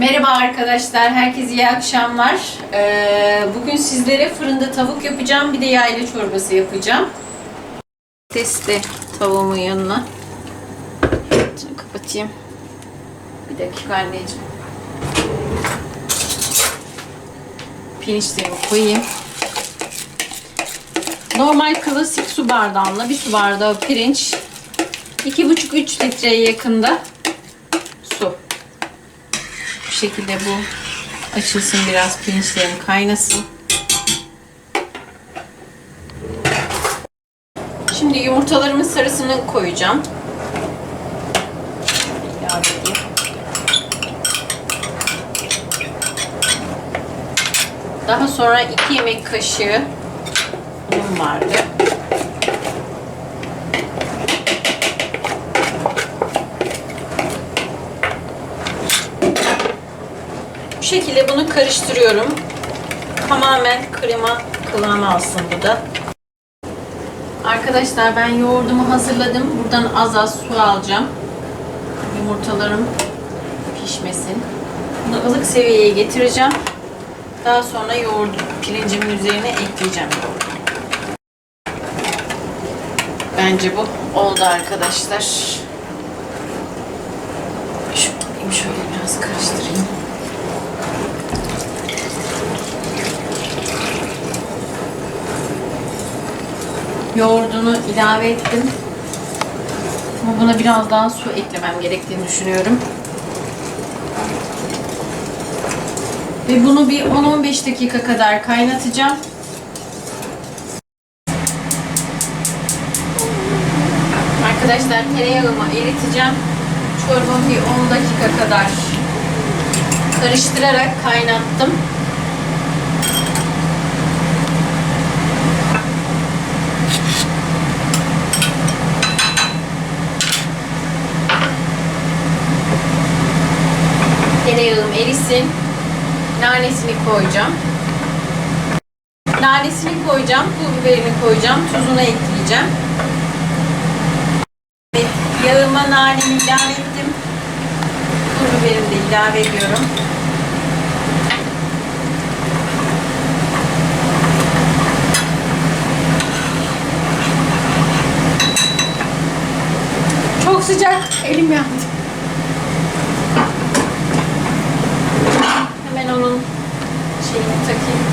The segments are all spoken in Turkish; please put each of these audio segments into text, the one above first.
Merhaba arkadaşlar, herkese iyi akşamlar. Ee, bugün sizlere fırında tavuk yapacağım, bir de yayla çorbası yapacağım. Testi tavuğumun yanına. Şimdi kapatayım. Bir dakika anneciğim. Pirinçlerimi koyayım. Normal klasik su bardağımla bir su bardağı pirinç, 2,5-3 litreye yakında şekilde bu açılsın biraz pirinçlerim kaynasın. Şimdi yumurtalarımın sarısını koyacağım. Daha sonra 2 yemek kaşığı un vardı. Şekilde bunu karıştırıyorum. Tamamen krema kıvamı alsın bu da. Arkadaşlar ben yoğurdumu hazırladım. Buradan az az su alacağım. Yumurtalarım pişmesin. Bunu ılık seviyeye getireceğim. Daha sonra yoğurdu pirincimin üzerine ekleyeceğim. Bence bu oldu arkadaşlar. Şu şöyle biraz karıştırayım. Yoğurdunu ilave ettim. Ama buna biraz daha su eklemem gerektiğini düşünüyorum. Ve bunu bir 10-15 dakika kadar kaynatacağım. Arkadaşlar tereyağımı eriteceğim. Çorbamı bir 10 dakika kadar karıştırarak kaynattım. Koyacağım. Nanesini koyacağım, pul biberini koyacağım, tuzunu ekleyeceğim. Ve yağıma nanemi ilave ettim. Pul biberimi de ilave ediyorum. Çok sıcak, elim yandı. Şeyini takayım.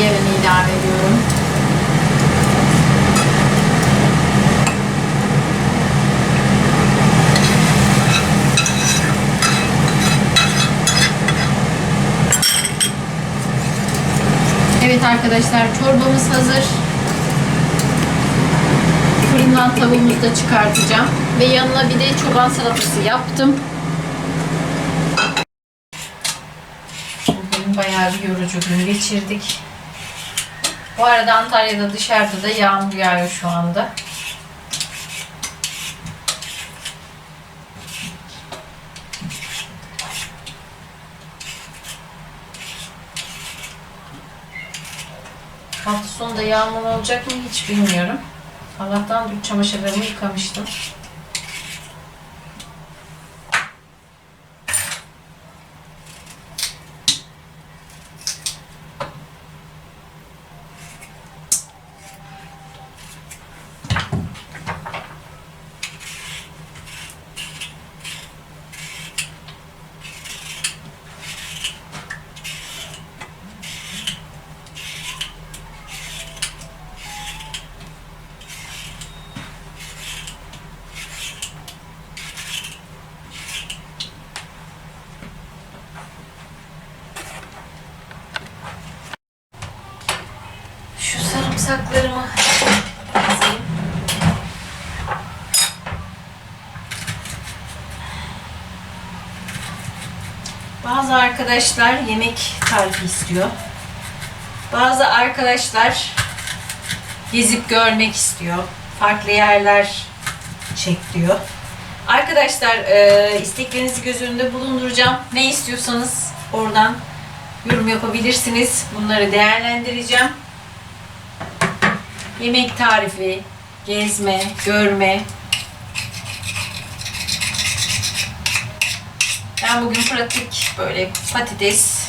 Yağını ilave ediyorum. Evet arkadaşlar çorbamız hazır. Fırından tavuğumuzu da çıkartacağım. Ve yanına bir de çoban salatası yaptım. Bugün bayağı bir yorucu gün geçirdik. Bu arada Antalya'da dışarıda da yağmur yağıyor şu anda. Hafta sonu da yağmur olacak mı hiç bilmiyorum. Allah'tan dün çamaşırlarımı yıkamıştım. Şu sarımsaklarımı yazayım. Bazı arkadaşlar yemek tarifi istiyor. Bazı arkadaşlar gezip görmek istiyor. Farklı yerler çek diyor. Arkadaşlar e, isteklerinizi göz önünde bulunduracağım. Ne istiyorsanız oradan yorum yapabilirsiniz. Bunları değerlendireceğim. Yemek tarifi, gezme, görme. Ben bugün pratik böyle patates,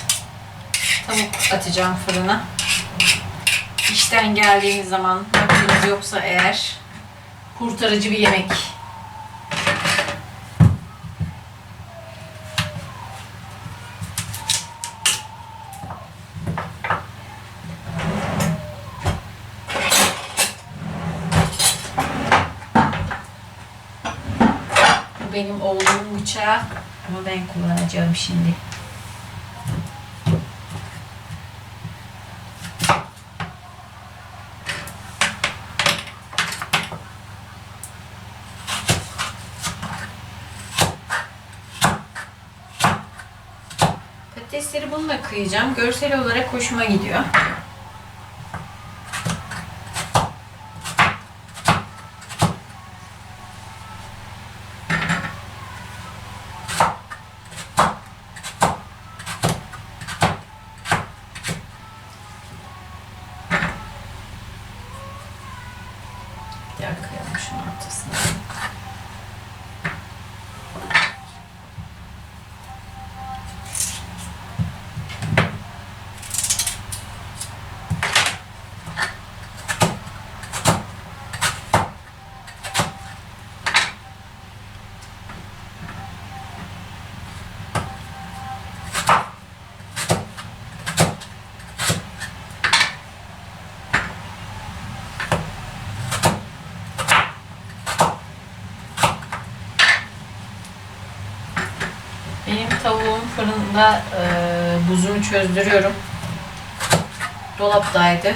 tavuk atacağım fırına. İşten geldiğiniz zaman vaktiniz yoksa eğer kurtarıcı bir yemek. Bu benim oğlumun bıçağı ama ben kullanacağım şimdi. Patatesleri bununla kıyacağım. Görsel olarak hoşuma gidiyor. Koyalım şunun ortasına. Benim tavuğum fırında e, buzunu çözdürüyorum. Dolaptaydı.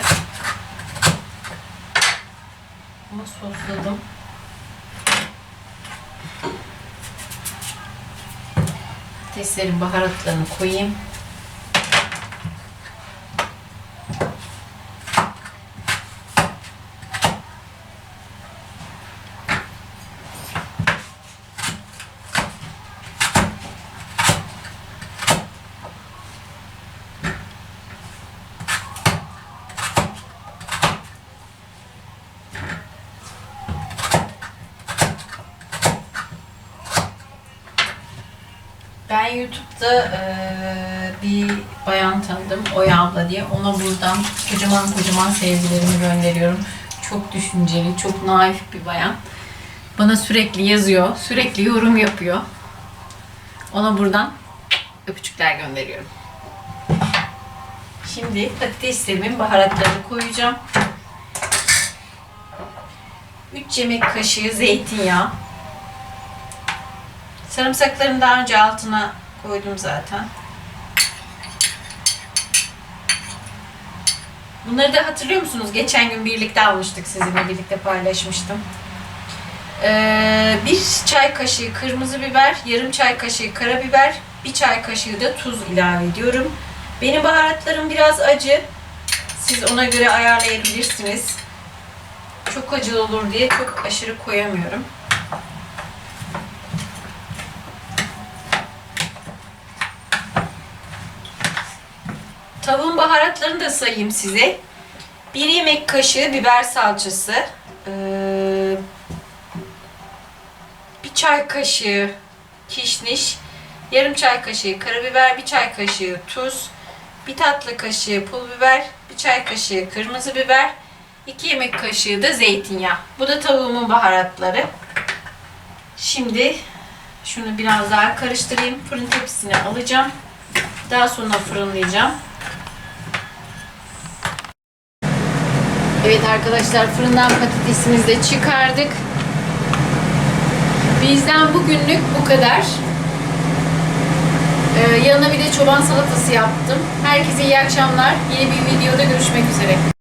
Ama sosladım. Patateslerin baharatlarını koyayım. Ben YouTube'da eee, bir bayan tanıdım, Oya abla diye. Ona buradan kocaman kocaman sevgilerimi gönderiyorum. Çok düşünceli, çok naif bir bayan. Bana sürekli yazıyor, sürekli yorum yapıyor. Ona buradan öpücükler gönderiyorum. Şimdi patateslerimin baharatlarını koyacağım. 3 yemek kaşığı zeytinyağı. Sarımsaklarını daha önce altına koydum zaten. Bunları da hatırlıyor musunuz? Geçen gün birlikte almıştık sizinle birlikte paylaşmıştım. Ee, bir çay kaşığı kırmızı biber, yarım çay kaşığı karabiber, bir çay kaşığı da tuz ilave ediyorum. Benim baharatlarım biraz acı. Siz ona göre ayarlayabilirsiniz. Çok acı olur diye çok aşırı koyamıyorum. Tavuğun baharatlarını da sayayım size. 1 yemek kaşığı biber salçası. Bir çay kaşığı kişniş. Yarım çay kaşığı karabiber, bir çay kaşığı tuz. Bir tatlı kaşığı pul biber, bir çay kaşığı kırmızı biber. 2 yemek kaşığı da zeytinyağı. Bu da tavuğumun baharatları. Şimdi şunu biraz daha karıştırayım. Fırın tepsisine alacağım. Daha sonra fırınlayacağım. Evet arkadaşlar fırından patatesimizi de çıkardık. Bizden bugünlük bu kadar. Ee, yanına bir de çoban salatası yaptım. Herkese iyi akşamlar. Yeni bir videoda görüşmek üzere.